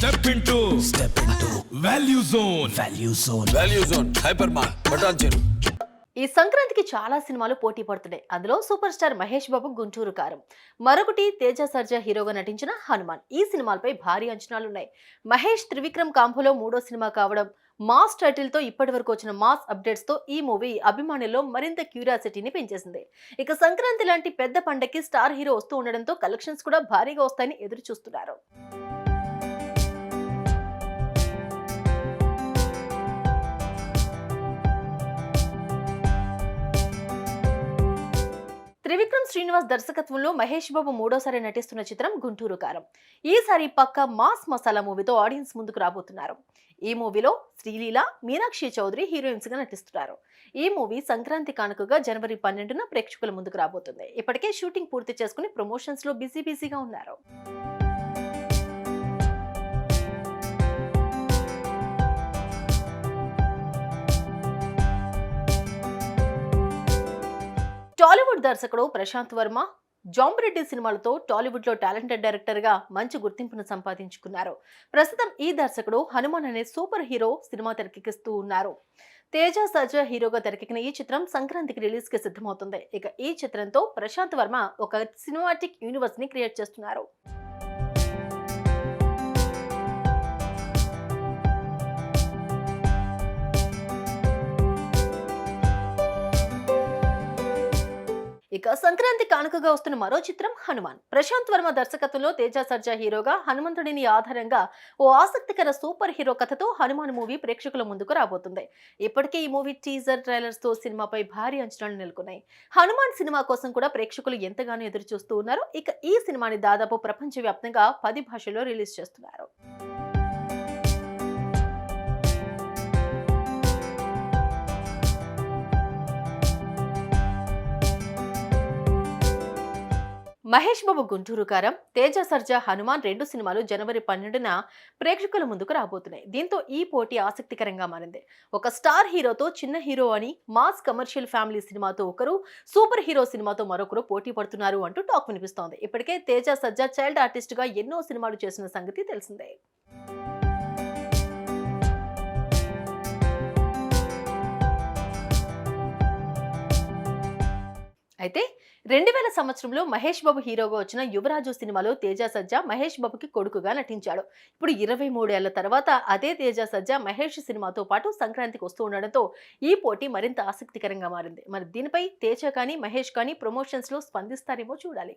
Step into step into value zone value zone value zone hyper మార్ బటాన్ చెరు ఈ సంక్రాంతికి చాలా సినిమాలు పోటీ పడుతున్నాయి. అందులో సూపర్ స్టార్ మహేష్ బాబు గుంటూరు కారం. మరొకటి తేజ సర్జా హీరోగా నటించిన హనుమాన్. ఈ సినిమాలపై భారీ అంచనాలున్నాయి మహేష్ త్రివిక్రమ్ కాంబోలో మూడో సినిమా కావడం మాస్ టైటిల్తో ఇప్పటి వరకు వచ్చిన మాస్ అప్డేట్స్తో ఈ మూవీ అభిమానుల్లో మరింత క్యూరియాసిటీని పెంచేసింది. ఇక సంక్రాంతి లాంటి పెద్ద పండగకి స్టార్ హీరో వస్తూ ఉండడంతో కలెక్షన్స్ కూడా భారీగా వస్తాయని ఎదురు చూస్తున్నారు శ్రీనివాస్ దర్శకత్వంలో మహేష్ బాబు మూడోసారి నటిస్తున్న చిత్రం గుంటూరు కారం. ఈసారి పక్క మాస్ మసాలా మూవీతో ఆడియన్స్ ముందుకు రాబోతున్నారు. ఈ మూవీలో శ్రీలీల మీనాక్షి చౌదరి హీరోయిన్స్గా నటిస్తున్నారు. ఈ మూవీ సంక్రాంతి కానుకగా జనవరి పన్నెండున ప్రేక్షకుల ముందుకు రాబోతుంది. ఇప్పటికే షూటింగ్ పూర్తి చేసుకుని ప్రమోషన్స్లో బిజీ బిజీగా ఉన్నారు. దర్శకుడు ప్రశాంత్ వర్మ జాంబిరెడ్డి సినిమాలతో టాలీవుడ్లో టాలెంటెడ్ డైరెక్టర్గా మంచి గుర్తింపును సంపాదించుకున్నారు. ప్రస్తుతం ఈ దర్శకుడు హనుమాన్ అనే సూపర్ హీరో సినిమా తెరకెక్కిస్తూ ఉన్నారు. తేజ సజ హీరోగా తెరకెక్కిన ఈ చిత్రం సంక్రాంతికి రిలీజ్కి సిద్ధమవుతుంది. ఇక ఈ చిత్రంతో ప్రశాంత్ వర్మ ఒక సినిమాటిక్ యూనివర్స్ని క్రియేట్ చేస్తున్నారు. ఇక సంక్రాంతి కానుకగా వస్తున్న మరో చిత్రం హనుమాన్. ప్రశాంత్ వర్మ దర్శకత్వంలో తేజ సర్జా హీరోగా హనుమంతుడిని ఆధారంగా ఓ ఆసక్తికర సూపర్ హీరో కథతో హనుమాన్ మూవీ ప్రేక్షకుల ముందుకు రాబోతుంది. ఇప్పటికే ఈ మూవీ టీజర్ ట్రైలర్స్తో సినిమాపై భారీ అంచనాలు నెలకొన్నాయి. హనుమాన్ సినిమా కోసం కూడా ప్రేక్షకులు ఎంతగానో ఎదురు చూస్తూ ఉన్నారు. ఇక ఈ సినిమాని దాదాపు ప్రపంచవ్యాప్తంగా పది భాషల్లో రిలీజ్ చేస్తున్నారు. మహేష్ బాబు గుంటూరు కారం తేజ సర్జా హనుమాన్ రెండు సినిమాలు జనవరి పన్నెండున ప్రేక్షకుల ముందుకు రాబోతున్నాయి. దీంతో ఈ పోటీ ఆసక్తికరంగా మారింది. ఒక స్టార్ హీరోతో చిన్న హీరో అని మాస్ కమర్షియల్ ఫ్యామిలీ సినిమాతో ఒకరు సూపర్ హీరో సినిమాతో మరొకరు పోటీ పడుతున్నారు అంటూ టాక్ వినిపిస్తోంది. ఇప్పటికే తేజ సర్జా చైల్డ్ ఆర్టిస్ట్గా ఎన్నో సినిమాలు చేసిన సంగతి తెలిసిందే. అయితే రెండు వేల సంవత్సరంలో మహేష్ బాబు హీరోగా వచ్చిన యువరాజు సినిమాలో తేజ సజ్జా మహేష్ బాబుకి కొడుకుగా నటించాడు. ఇప్పుడు ఇరవై మూడేళ్ళ తర్వాత అదే తేజ సజ్జా మహేష్ సినిమాతో పాటు సంక్రాంతికి వస్తూ ఉండడంతో ఈ పోటీ మరింత ఆసక్తికరంగా మారింది. మరి దీనిపై తేజ కానీ మహేష్ కానీ ప్రమోషన్స్లో స్పందిస్తారేమో చూడాలి.